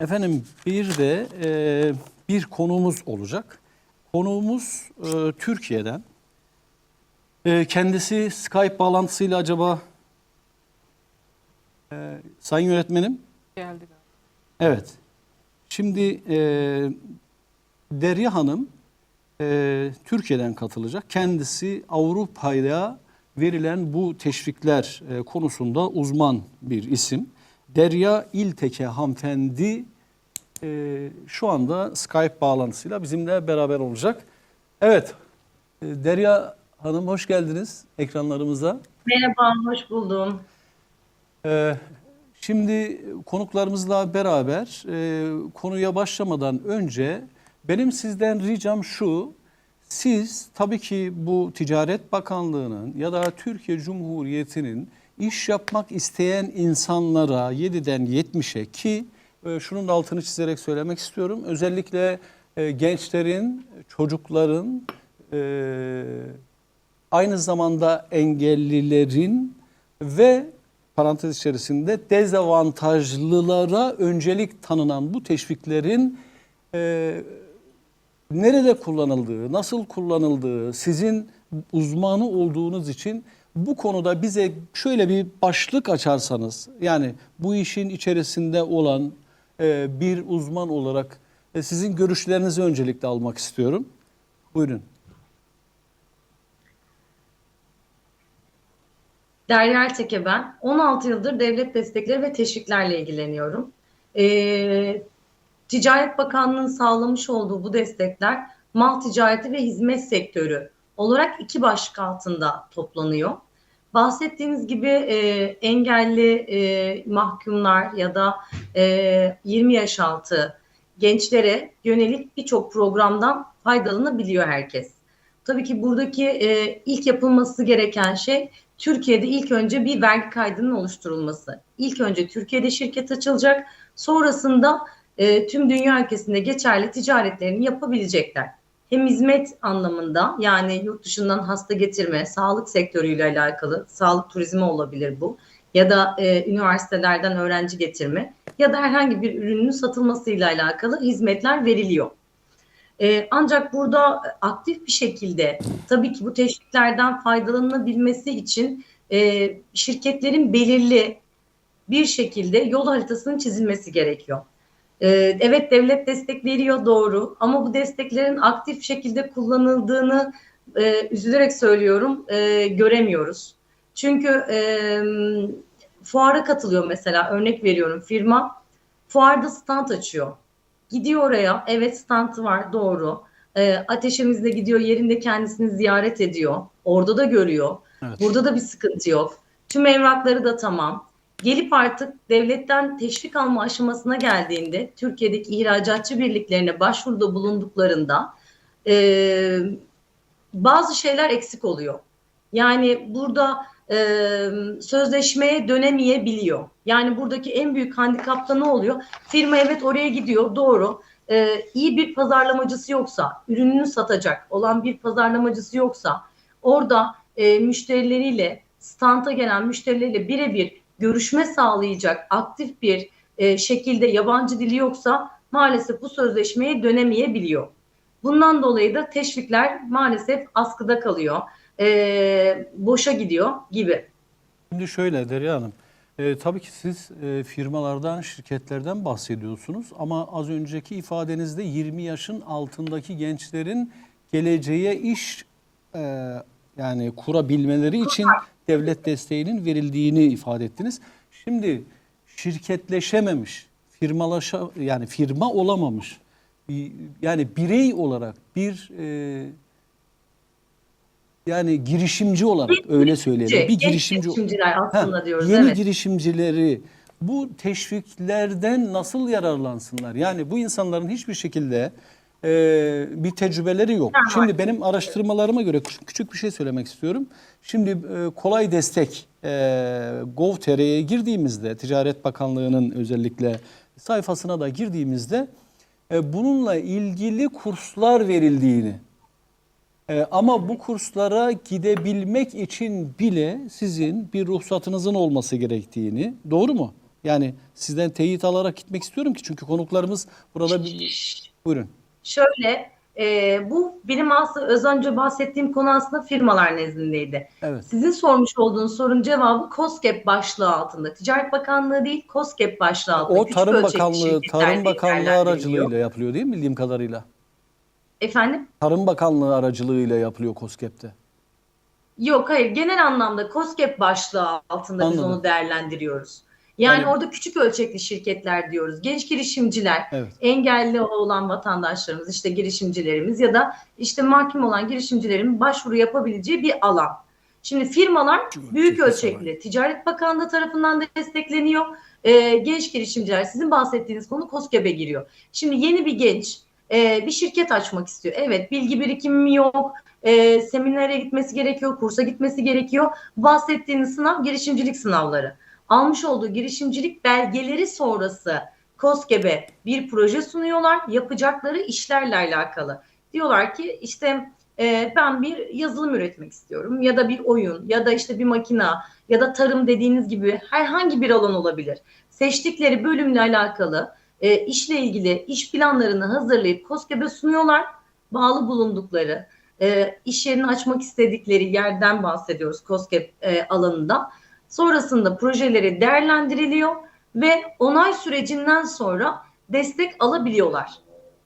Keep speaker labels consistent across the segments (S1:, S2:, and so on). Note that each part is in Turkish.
S1: Efendim bir de e, bir konuğumuz olacak. Konuğumuz e, Türkiye'den. E, kendisi Skype bağlantısıyla acaba e, Sayın Yönetmenim?
S2: Geldi.
S1: Evet. Şimdi e, Derya Hanım e, Türkiye'den katılacak. Kendisi Avrupa'ya verilen bu teşvikler e, konusunda uzman bir isim. Derya İlteke hanımefendi e, şu anda Skype bağlantısıyla bizimle beraber olacak. Evet, e, Derya Hanım hoş geldiniz ekranlarımıza.
S3: Merhaba, hoş buldum.
S1: Ee, Şimdi konuklarımızla beraber e, konuya başlamadan önce benim sizden ricam şu. Siz tabii ki bu Ticaret Bakanlığı'nın ya da Türkiye Cumhuriyeti'nin iş yapmak isteyen insanlara 7'den 70'e ki e, şunun altını çizerek söylemek istiyorum. Özellikle e, gençlerin, çocukların e, aynı zamanda engellilerin ve parantez içerisinde dezavantajlılara öncelik tanınan bu teşviklerin e, nerede kullanıldığı, nasıl kullanıldığı, sizin uzmanı olduğunuz için bu konuda bize şöyle bir başlık açarsanız, yani bu işin içerisinde olan e, bir uzman olarak e, sizin görüşlerinizi öncelikle almak istiyorum. Buyurun.
S3: Derya Erteke ben. 16 yıldır devlet destekleri ve teşviklerle ilgileniyorum. Ee, Ticaret Bakanlığı'nın sağlamış olduğu bu destekler mal ticareti ve hizmet sektörü olarak iki başlık altında toplanıyor. Bahsettiğiniz gibi e, engelli e, mahkumlar ya da e, 20 yaş altı gençlere yönelik birçok programdan faydalanabiliyor herkes. Tabii ki buradaki e, ilk yapılması gereken şey Türkiye'de ilk önce bir vergi kaydının oluşturulması. İlk önce Türkiye'de şirket açılacak, sonrasında e, tüm dünya ülkesinde geçerli ticaretlerini yapabilecekler. Hem hizmet anlamında yani yurt dışından hasta getirme, sağlık sektörüyle alakalı, sağlık turizmi olabilir bu ya da e, üniversitelerden öğrenci getirme ya da herhangi bir ürünün satılmasıyla alakalı hizmetler veriliyor. Ee, ancak burada aktif bir şekilde tabii ki bu teşviklerden faydalanabilmesi için e, şirketlerin belirli bir şekilde yol haritasının çizilmesi gerekiyor. Ee, evet devlet destek veriyor doğru ama bu desteklerin aktif şekilde kullanıldığını e, üzülerek söylüyorum e, göremiyoruz. Çünkü e, fuara katılıyor mesela örnek veriyorum firma fuarda stand açıyor. Gidiyor oraya. Evet stantı var doğru. E, ateşimizde gidiyor yerinde kendisini ziyaret ediyor. Orada da görüyor.
S1: Evet.
S3: Burada da bir sıkıntı yok. Tüm evrakları da tamam. Gelip artık devletten teşvik alma aşamasına geldiğinde Türkiye'deki ihracatçı birliklerine başvuruda bulunduklarında e, bazı şeyler eksik oluyor. Yani burada e, sözleşmeye dönemeyebiliyor. Yani buradaki en büyük handikapta ne oluyor? Firma evet oraya gidiyor doğru. E, iyi bir pazarlamacısı yoksa, ürününü satacak olan bir pazarlamacısı yoksa orada e, müşterileriyle, standa gelen müşterileriyle birebir görüşme sağlayacak aktif bir e, şekilde yabancı dili yoksa maalesef bu sözleşmeye dönemeyebiliyor. Bundan dolayı da teşvikler maalesef askıda kalıyor, e, boşa gidiyor gibi.
S1: Şimdi şöyle Derya Hanım, e, tabii ki siz e, firmalardan, şirketlerden bahsediyorsunuz ama az önceki ifadenizde 20 yaşın altındaki gençlerin geleceğe iş e, yani kurabilmeleri için devlet desteğinin verildiğini ifade ettiniz. Şimdi şirketleşememiş, firmalaşa yani firma olamamış, bir- yani birey olarak bir e, yani girişimci olarak öyle söyleyelim. Bir girişimci
S3: girişimciler aslında
S1: Ha,
S3: diyoruz.
S1: Yeni
S3: evet.
S1: girişimcileri bu teşviklerden nasıl yararlansınlar? Yani bu insanların hiçbir şekilde e, bir tecrübeleri yok.
S3: Ha,
S1: Şimdi benim araştırmalarıma göre küçük, küçük bir şey söylemek istiyorum. Şimdi e, kolay destek e, Gov.tr'ye girdiğimizde Ticaret Bakanlığı'nın özellikle sayfasına da girdiğimizde e, bununla ilgili kurslar verildiğini ee, ama bu kurslara gidebilmek için bile sizin bir ruhsatınızın olması gerektiğini, doğru mu? Yani sizden teyit alarak gitmek istiyorum ki çünkü konuklarımız burada bir... Buyurun.
S3: Şöyle, e, bu benim aslında az önce bahsettiğim konu aslında firmalar nezdindeydi.
S1: Evet.
S3: Sizin sormuş olduğunuz sorunun cevabı COSGAP başlığı altında. Ticaret Bakanlığı değil, COSGAP başlığı altında.
S1: O
S3: Küçük
S1: Tarım Bakanlığı, Tarım Bakanlığı aracılığıyla yapılıyor değil mi bildiğim kadarıyla?
S3: Efendim?
S1: Tarım Bakanlığı aracılığıyla yapılıyor KOSGEB'de.
S3: Yok hayır genel anlamda COSGAP başlığı altında biz
S1: Anladım.
S3: onu değerlendiriyoruz. Yani,
S1: Yani-
S3: orada küçük ölçekli şirketler diyoruz. Genç girişimciler,
S1: Evet.
S3: engelli olan vatandaşlarımız, işte girişimcilerimiz ya da işte mahkum olan girişimcilerin başvuru yapabileceği bir alan. Şimdi firmalar büyük ölçekli Ticaret Bakanlığı tarafından destekleniyor. Ee, genç girişimciler sizin bahsettiğiniz konu KOSGEB'e giriyor. Şimdi yeni bir genç e, bir şirket açmak istiyor. Evet bilgi birikimi yok, e, seminere gitmesi gerekiyor, kursa gitmesi gerekiyor. Bahsettiğiniz sınav girişimcilik sınavları. Almış olduğu girişimcilik belgeleri sonrası KOSGEB'e bir proje sunuyorlar. Yapacakları işlerle alakalı. Diyorlar ki işte e, ben bir yazılım üretmek istiyorum ya da bir oyun ya da işte bir makina ya da tarım dediğiniz gibi herhangi bir alan olabilir. Seçtikleri bölümle alakalı e, işle ilgili iş planlarını hazırlayıp KOSGEB'e sunuyorlar. Bağlı bulundukları e, iş yerini açmak istedikleri yerden bahsediyoruz KOSGEB e, alanında. Sonrasında projeleri değerlendiriliyor ve onay sürecinden sonra destek alabiliyorlar.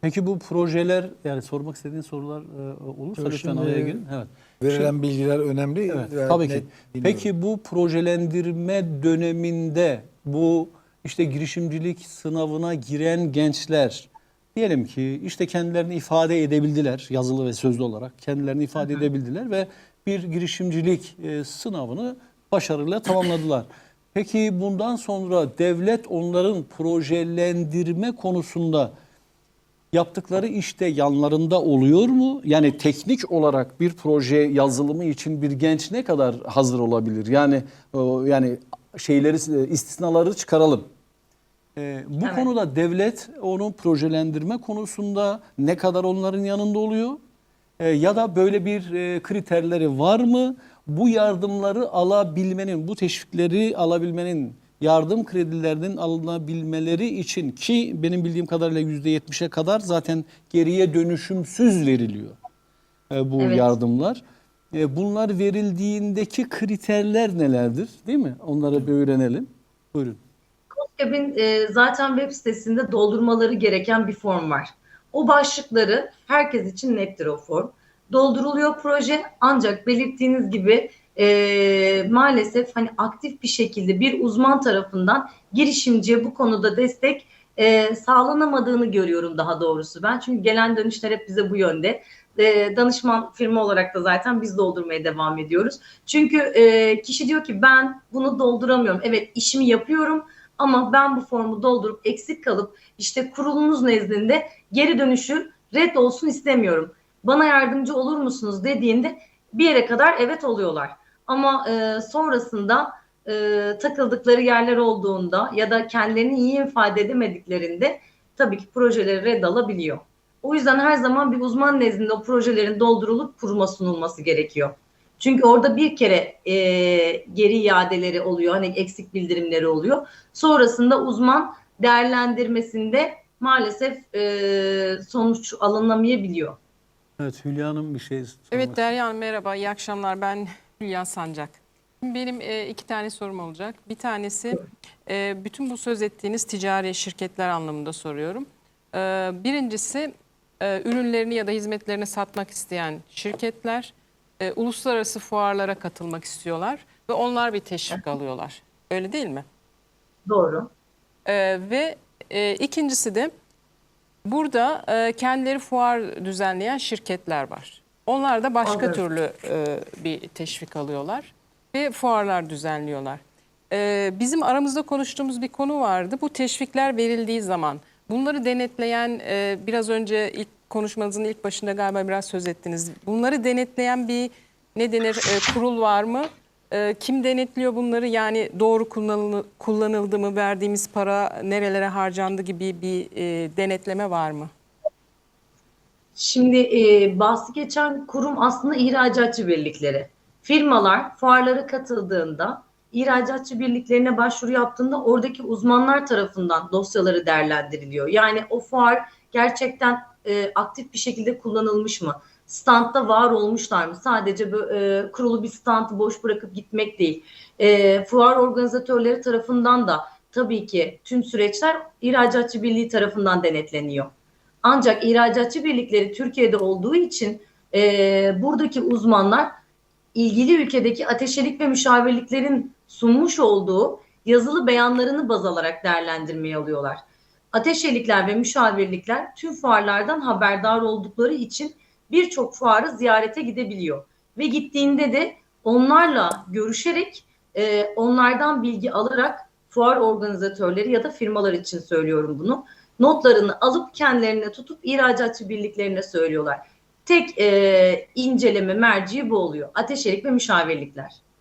S1: Peki bu projeler yani sormak istediğin sorular e, olursa
S2: Yok,
S1: lütfen
S2: şimdi
S1: araya girin. Evet.
S2: Verilen bilgiler önemli.
S1: Evet,
S2: ve
S1: tabii ki.
S2: bilmiyorum.
S1: Peki bu projelendirme döneminde bu işte girişimcilik sınavına giren gençler diyelim ki işte kendilerini ifade edebildiler yazılı ve sözlü olarak kendilerini ifade edebildiler ve bir girişimcilik e, sınavını başarıyla tamamladılar. Peki bundan sonra devlet onların projelendirme konusunda yaptıkları işte yanlarında oluyor mu? Yani teknik olarak bir proje yazılımı için bir genç ne kadar hazır olabilir? Yani o, yani şeyleri e, istisnaları çıkaralım. Ee, bu
S3: Evet.
S1: konuda devlet onu projelendirme konusunda ne kadar onların yanında oluyor? Ee, ya da böyle bir e, kriterleri var mı? Bu yardımları alabilmenin, bu teşvikleri alabilmenin, yardım kredilerinin alınabilmeleri için ki benim bildiğim kadarıyla %70'e kadar zaten geriye dönüşümsüz veriliyor e, bu
S3: Evet.
S1: yardımlar. E, bunlar verildiğindeki kriterler nelerdir? Değil mi? Onları bir öğrenelim. Buyurun.
S3: KOSGEB'in e, zaten web sitesinde doldurmaları gereken bir form var. O başlıkları herkes için nettir o form. Dolduruluyor proje ancak belirttiğiniz gibi e, maalesef hani aktif bir şekilde bir uzman tarafından girişimciye bu konuda destek e, sağlanamadığını görüyorum daha doğrusu ben. Çünkü gelen dönüşler hep bize bu yönde. E, danışman firma olarak da zaten biz doldurmaya devam ediyoruz. Çünkü e, kişi diyor ki ben bunu dolduramıyorum. Evet işimi yapıyorum ama ben bu formu doldurup eksik kalıp işte kurulunuz nezdinde geri dönüşü red olsun istemiyorum. Bana yardımcı olur musunuz dediğinde bir yere kadar evet oluyorlar. Ama e, sonrasında e, takıldıkları yerler olduğunda ya da kendilerini iyi ifade edemediklerinde tabii ki projeleri red alabiliyor. O yüzden her zaman bir uzman nezdinde o projelerin doldurulup kuruma sunulması gerekiyor. Çünkü orada bir kere e, geri iadeleri oluyor, hani eksik bildirimleri oluyor. Sonrasında uzman değerlendirmesinde maalesef e, sonuç alınamayabiliyor.
S1: Evet Hülya Hanım bir şey sormak
S4: Evet Derya Hanım merhaba, iyi akşamlar. Ben Hülya Sancak. Benim e, iki tane sorum olacak. Bir tanesi e, bütün bu söz ettiğiniz ticari şirketler anlamında soruyorum. E, birincisi e, ürünlerini ya da hizmetlerini satmak isteyen şirketler e, uluslararası fuarlara katılmak istiyorlar ve onlar bir teşvik alıyorlar. Öyle değil mi?
S3: Doğru.
S4: Ee, ve e, ikincisi de burada e, kendileri fuar düzenleyen şirketler var. Onlar da başka
S3: Anladım.
S4: türlü e, bir teşvik alıyorlar ve fuarlar düzenliyorlar. Ee, bizim aramızda konuştuğumuz bir konu vardı. Bu teşvikler verildiği zaman bunları denetleyen e, biraz önce ilk konuşmanızın ilk başında galiba biraz söz ettiniz. Bunları denetleyen bir ne denir e, kurul var mı? E, kim denetliyor bunları? Yani doğru kullanıldı, kullanıldı mı? Verdiğimiz para nerelere harcandı gibi bir e, denetleme var mı?
S3: Şimdi e, bahsi geçen kurum aslında ihracatçı birlikleri. Firmalar fuarlara katıldığında ihracatçı birliklerine başvuru yaptığında oradaki uzmanlar tarafından dosyaları değerlendiriliyor. Yani o fuar gerçekten e, aktif bir şekilde kullanılmış mı? Standta var olmuşlar mı? Sadece e, kurulu bir standı boş bırakıp gitmek değil. E, fuar organizatörleri tarafından da tabii ki tüm süreçler ihracatçı birliği tarafından denetleniyor. Ancak ihracatçı birlikleri Türkiye'de olduğu için e, buradaki uzmanlar ilgili ülkedeki ateşelik ve müşavirliklerin sunmuş olduğu yazılı beyanlarını baz alarak değerlendirmeye alıyorlar. Ateşelikler ve müşavirlikler tüm fuarlardan haberdar oldukları için birçok fuarı ziyarete gidebiliyor. Ve gittiğinde de onlarla görüşerek, e, onlardan bilgi alarak fuar organizatörleri ya da firmalar için söylüyorum bunu. Notlarını alıp kendilerine tutup ihracatçı birliklerine söylüyorlar. Tek e, inceleme merci bu oluyor. Ateşelik ve müşavirlikler.